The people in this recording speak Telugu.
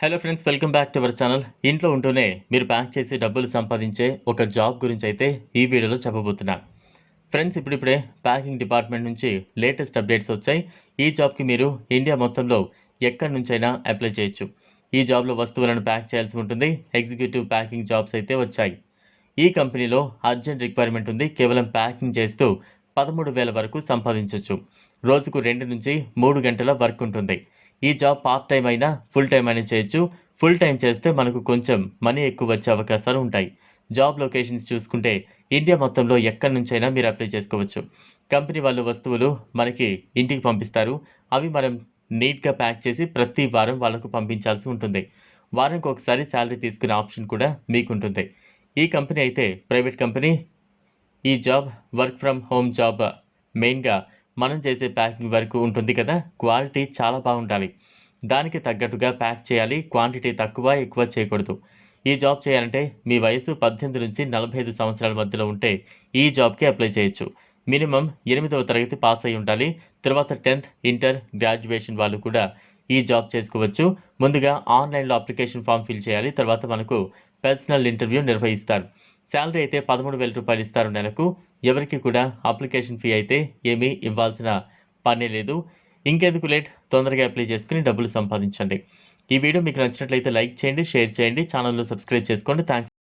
Hello friends welcome back to our channel ఇంట్లో ఉంటూనే మీరు ప్యాక్ చేసి డబ్బులు సంపాదించే ఒక జాబ్ గురించి అయితే ఈ వీడియోలో చెప్పబోతున్నా. ఫ్రెండ్స్ ఇప్పుడిప్పుడే ప్యాకింగ్ డిపార్ట్మెంట్ నుంచి లేటెస్ట్ అప్డేట్స్ వచ్చాయి. ఈ జాబ్కి మీరు ఇండియా మొత్తంలో ఎక్కడి నుంచైనా అప్లై చేయొచ్చు. ఈ జాబ్లో వస్తువులను ప్యాక్ చేయాల్సి ఉంటుంది. ఎగ్జిక్యూటివ్ ప్యాకింగ్ జాబ్స్ అయితే వచ్చాయి. ఈ కంపెనీలో అర్జెంట్ రిక్వైర్మెంట్ ఉంది. కేవలం ప్యాకింగ్ చేస్తూ పదమూడు వేల వరకు సంపాదించవచ్చు రోజుకు రెండు నుంచి మూడు గంటల వర్క్ ఉంటుంది. ఈ జాబ్ పార్ట్ టైం అయినా ఫుల్ టైం అయినా చేయొచ్చు. ఫుల్ టైం చేస్తే మనకు కొంచెం మనీ ఎక్కువ వచ్చే అవకాశాలు ఉంటాయి. జాబ్ లొకేషన్స్ చూసుకుంటే ఇండియా మొత్తంలో ఎక్కడి నుంచైనా మీరు అప్లై చేసుకోవచ్చు. కంపెనీ వాళ్ళు వస్తువులు మనకి ఇంటికి పంపిస్తారు. అవి మనం నీట్గా ప్యాక్ చేసి ప్రతి వారం వాళ్ళకు పంపించాల్సి ఉంటుంది. వారానికి ఒకసారి శాలరీ తీసుకునే ఆప్షన్ కూడా మీకు ఉంటుంది. ఈ కంపెనీ అయితే ప్రైవేట్ కంపెనీ. ఈ job work from home job మెయిన్గా మనం చేసే ప్యాకింగ్ వరకు ఉంటుంది కదా? క్వాలిటీ చాలా బాగుండాలి. దానికి తగ్గట్టుగా ప్యాక్ చేయాలి. క్వాంటిటీ తక్కువ ఎక్కువ చేయకూడదు. ఈ జాబ్ చేయాలంటే మీ వయసు పద్దెనిమిది నుంచి నలభై ఐదు సంవత్సరాల మధ్యలో ఉంటే ఈ జాబ్కి అప్లై చేయొచ్చు. మినిమం ఎనిమిదవ తరగతి పాస్ అయి ఉండాలి. తర్వాత టెన్త్ ఇంటర్ గ్రాడ్యుయేషన్ వాళ్ళు కూడా ఈ జాబ్ చేసుకోవచ్చు. ముందుగా ఆన్లైన్లో అప్లికేషన్ ఫామ్ ఫిల్ చేయాలి. తర్వాత మనకు పర్సనల్ ఇంటర్వ్యూ నిర్వహిస్తారు. శాలరీ అయితే పదమూడు వేల రూపాయలు ఇస్తారు నెలకు. ఎవరికి కూడా అప్లికేషన్ ఫీ అయితే ఏమీ ఇవ్వాల్సిన పనే లేదు. ఇంకెందుకు లేట్? తొందరగా అప్లై చేసుకుని డబ్బులు సంపాదించండి. ఈ వీడియో మీకు నచ్చినట్లయితే లైక్ చేయండి షేర్ చేయండి ఛానల్లో సబ్స్క్రైబ్ చేసుకోండి. థ్యాంక్స్